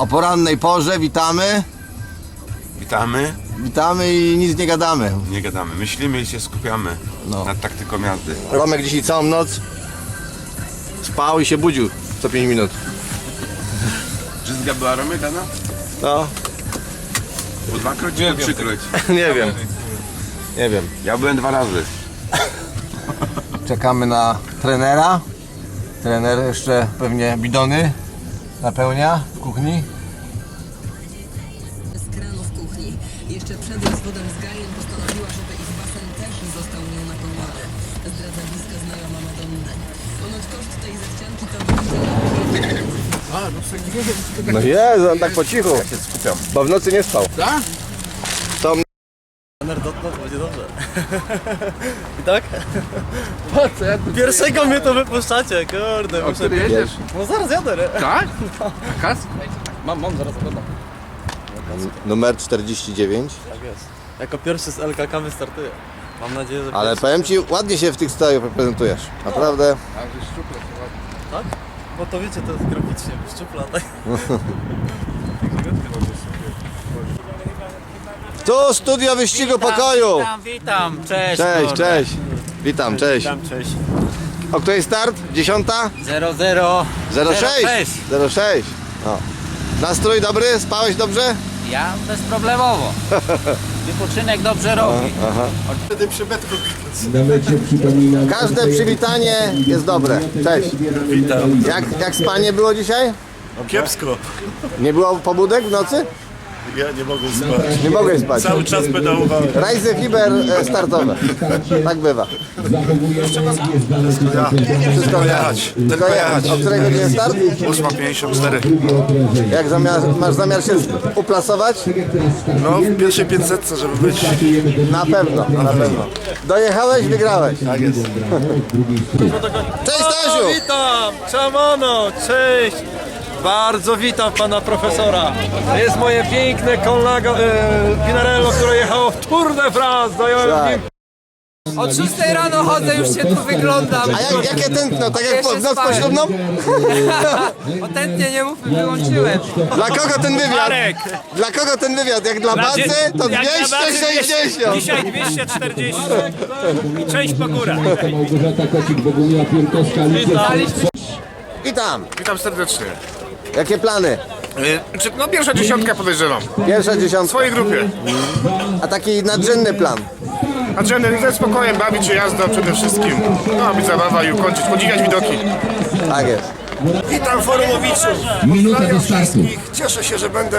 o porannej porze, witamy. Witamy. Witamy i nic nie gadamy. Nie gadamy. Myślimy i się skupiamy No. nad taktyką jazdy. Romek dzisiaj całą noc spał i się budził co 5 minut. Żyzga była Romygana? No, Po dwakroć czy po trzykroć? nie wiem. Nie wiem. Ja byłem dwa razy. Czekamy na trenera. Trener jeszcze pewnie bidony napełnia w kuchni. z kranu w kuchni. Jeszcze przed rozwodem z Gajem postanowiła, żeby ich basen też został nią napełniony. Zdradza bliska znajoma Madonny. Ponoć koszt tej zechcianki to No jest, on tak po cichu. Ja się skupiam. Bo w nocy nie spał. Tak? To Trener dotknął, to będzie dobrze. I tak? Pierwszego mnie to wypuszczacie, kurde. muszę jedziesz? No zaraz jadę, nie? Tak? Kask? Mam, mam, zaraz oglądam. numer 49. Tak jest. Jako pierwszy z LKK wystartuję. Mam nadzieję, że Ale pierwszy. powiem ci, ładnie się w tych stroju prezentujesz. Naprawdę. Tak? Bo to wiecie, to jest graficznie, szczupla, tak? Tu studio wyścigu pokoju. Witam, witam, cześć. Cześć, kurde. cześć. Witam, cześć. cześć. O której start? Dziesiąta? 0, 0. 06. 06. O. Nastrój dobry? Spałeś dobrze? Ja bezproblemowo. Wypoczynek dobrze robi. Każde przywitanie jest dobre. Cześć. Witam. Jak, jak spanie było dzisiaj? Kiepsko. Nie było pobudek w nocy? Ja nie mogę spać. Nie mogłeś spać. Cały czas pedałowałem. Rajzy fiber e, startowe. Tak bywa. Wszystko jechać. Tylko jechać. O której godzinie start? 8.54. Jak zamiar, masz zamiar się uplasować? No w pierwszej 500, żeby być. Na pewno, na pewno. Dojechałeś, wygrałeś. Tak jest. Cześć Stasiu! Witam! Czamano! Cześć! Bardzo witam pana profesora. To jest moje piękne Colnago e, Pinarello, które jechało w Tour de France. Dają Tak. Od 6 rano chodzę, już się tu wyglądam. A jak, jakie tętno? Tak jak po, w noc spałem. poślubną? O tętnie nie mów, wyłączyłem. Dla kogo ten wywiad? Dla kogo ten wywiad? Jak dla Bacy to 260. Dzisiaj 240 i część po górach. Małgorzata Kocik, Bogumiła Piórkowska, Alicja Witam. Witam serdecznie. Jakie plany? Czy, no pierwsza dziesiątka podejrzewam. Pierwsza W dziesiątka. swojej grupie. A taki nadrzędny plan. A trener ze spokojem bawić się jazdą przede wszystkim. No, być zabawa i ukończyć, podziwiać widoki. Tak jest. Witam forumowiczów. Minuta do startu. Cieszę się, że będę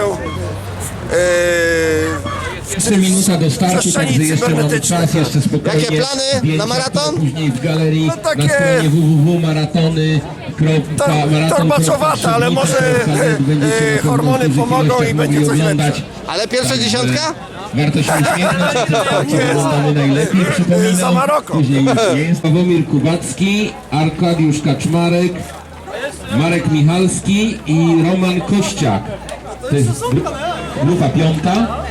Trzy minuta do startu, także jeszcze mamy czas, jeszcze spokojnie. Jakie plany na maraton? Później w galerii No takie- na stronie www.maratony. torbacowate, ale może, e, e, hormony pomogą i będzie coś lepsze. Ale pierwsza dziesiątka? Warto się uśmiechnąć, to najlepiej, przypominam. Za Maroko. Później jest. Sławomir Kubacki, Arkadiusz Kaczmarek, Marek Michalski i Roman Kościak. To jest gru- grupa piąta.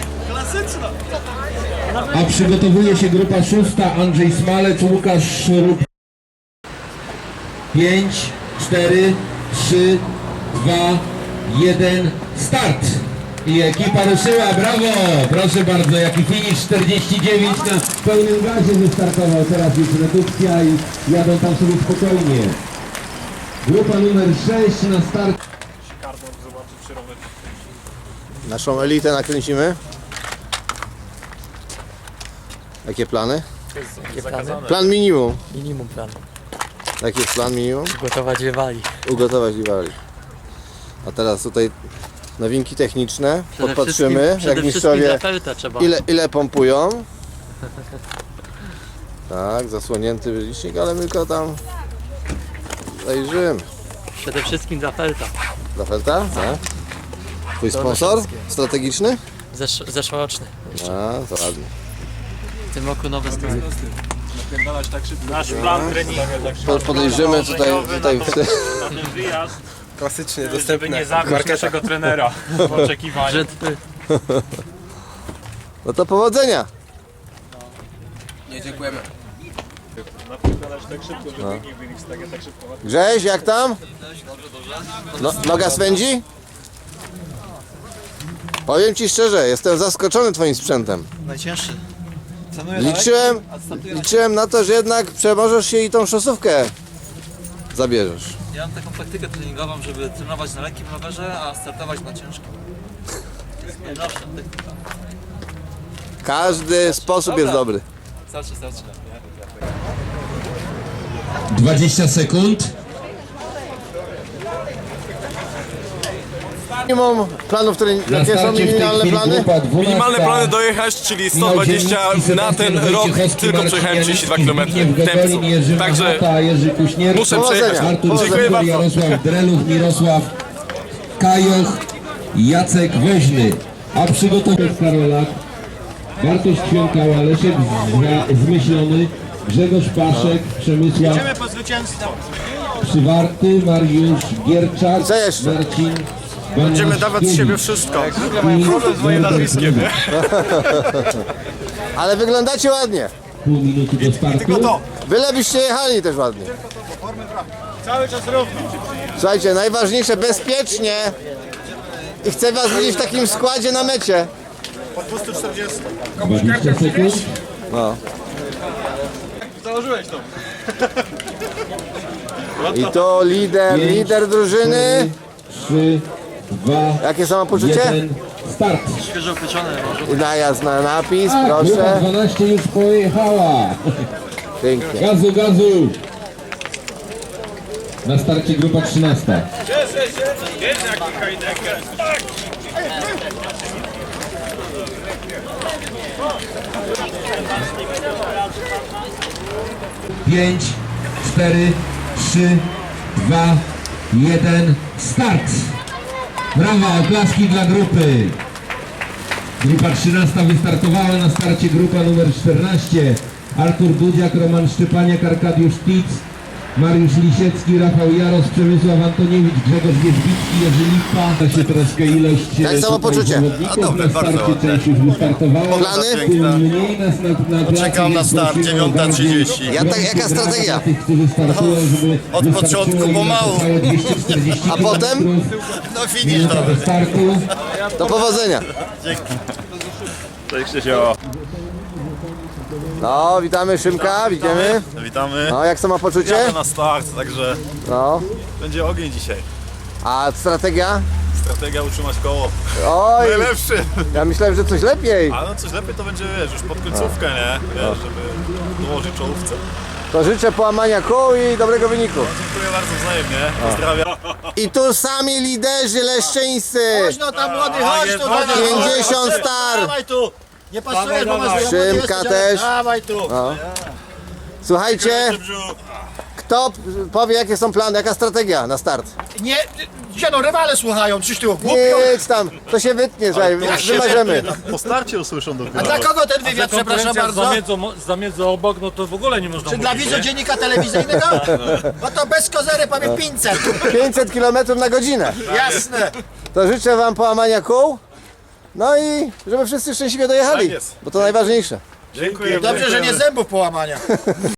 A przygotowuje się grupa szósta, Andrzej Smalec, Łukasz Szurup. 5, 4, 3, 2, 1, start! I ekipa ruszyła, brawo! Proszę bardzo, jaki finish 49 na pełnym gazie wystartował, teraz jest redukcja i jadą tam sobie spokojnie. Grupa numer 6 na start. Naszą elitę nakręcimy. Jakie plany? Plan minimum. Minimum plan. Jaki jest plan minimum? Gotować wywali. Ugotować liwali. A teraz tutaj nowinki techniczne. Podpatrzymy, jak mistrzowie trzeba. ile, ile pompują. Tak, zasłonięty licznik, ale my go tam zajrzymy. Przede wszystkim za felta. Za Felta? Tak. Twój sponsor strategiczny? Zesz, zeszłoroczny. A, to ładnie. W tym roku nowe studia. Nasz plan treningu Po- Podejrzymy tutaj, tutaj w na ten wyjazd, Klasycznie żeby nie zabić naszego trenera w oczekiwaniu. Brzytwy. No to powodzenia! No. Grześ, jak tam? No, noga swędzi? Powiem Ci szczerze, jestem zaskoczony Twoim sprzętem. Najcięższy. Liczyłem, liczyłem na to, że jednak przemożesz się i tą szosówkę zabierzesz. Ja mam taką taktykę treningową, żeby trenować na lekkim rowerze, a startować na ciężkim. To jest najnowsza. Każdy sposób jest dobry. Starczy, starczy. 20 sekund. Minimum planów, które, jakie są minimalne plany? grupa 12. Minimalne plany dojechać, czyli 120 na ten rok, tylko przejechałem 32 km w tempu. Także muszę przejechać. Dziękuję bardzo. Jarosław Drelów, Mirosław Kajoch, Jacek Woźny. A przygotował Karolak, Bartosz Ćwiąkała, Leszek Zmyślony, Grzegorz Paszek, Przemysław. Przywarty, Mariusz Gierczak? Marcin Będziemy dawać z siebie wszystko. problem z moim nazwiskiem, nie? Ale wyglądacie ładnie. Pół minuty do startu. Byle byście jechali też ładnie. Cały czas równo. Słuchajcie, najważniejsze bezpiecznie. I chcę was widzieć w takim składzie na mecie. 20 sekund. No. Założyłeś to. I to lider, lider drużyny. 3, 2, Jakie samopoczucie? 1, start. Świeżo upieczone może. Najazd na napis, A, grupa proszę. 12 już pojechała. Pięknie. Gazu, gazu. Na starcie grupa 13. Jest jaki hajdeker. Pięć, cztery, trzy, dwa, jeden, start! Brawa, oklaski dla grupy. Grupa 13 wystartowała na starcie grupa numer 14. Artur Dudziak, Roman Szczepaniak, Arkadiusz Tic, Mariusz Lisiecki, Rafał Jaros, Przemysław Antoniewicz, Grzegorz Wierzbicki, Jerzy Lipa. Da się troszkę ilość Jak e, samopoczucie? tutaj zawodników. na starcie część już wystartowała. Plany? Tym Mniej nas na, na Czekam na start, 9:30. Ja tak- jaka strategia? Tych, którzy startują, żeby Od wystarczyło początku im pomału. około 240 A potem? kilometrów. No finish Minuta dobry. startu. Do powodzenia. Cześć Krzysio. No, witamy Szymka, widzimy. Witamy. No, jak samopoczucie? Jadę na start, także No. będzie ogień dzisiaj. A strategia? Strategia utrzymać koło. Oj, Najlepszy. ja myślałem, że coś lepiej. Ale no coś lepiej to będzie, wiesz, już pod końcówkę, nie? Wiesz, żeby dołożyć czołówce. To życzę połamania kół i dobrego wyniku. Dziękuję bardzo wzajemnie. Pozdrawiam. I tu sami liderzy leszczyńscy. No tam młody, chodź tu. 50 star. tu. Nie pasujesz, bo masz Szymka też. Dawaj tu. No. Słuchajcie, kto powie jakie są plany, jaka strategia na start? Nie, gdzie no, rywale słuchają, czyś ty głupią. Nic tam, to się wytnie, słuchaj, wymarzymy. Po starcie usłyszą A dopiero. dla kogo ten wywiad, przepraszam bardzo? Zamiedzą obok, no to w ogóle nie można Czy dla widzu dziennika telewizyjnego? No to bez kozery powie 500. 500 km na godzinę. Jasne. To życzę wam połamania kół. No i żeby wszyscy szczęśliwie dojechali, Tak jest. bo to najważniejsze. Dziękuję. Dobrze, że nie zębów połamania.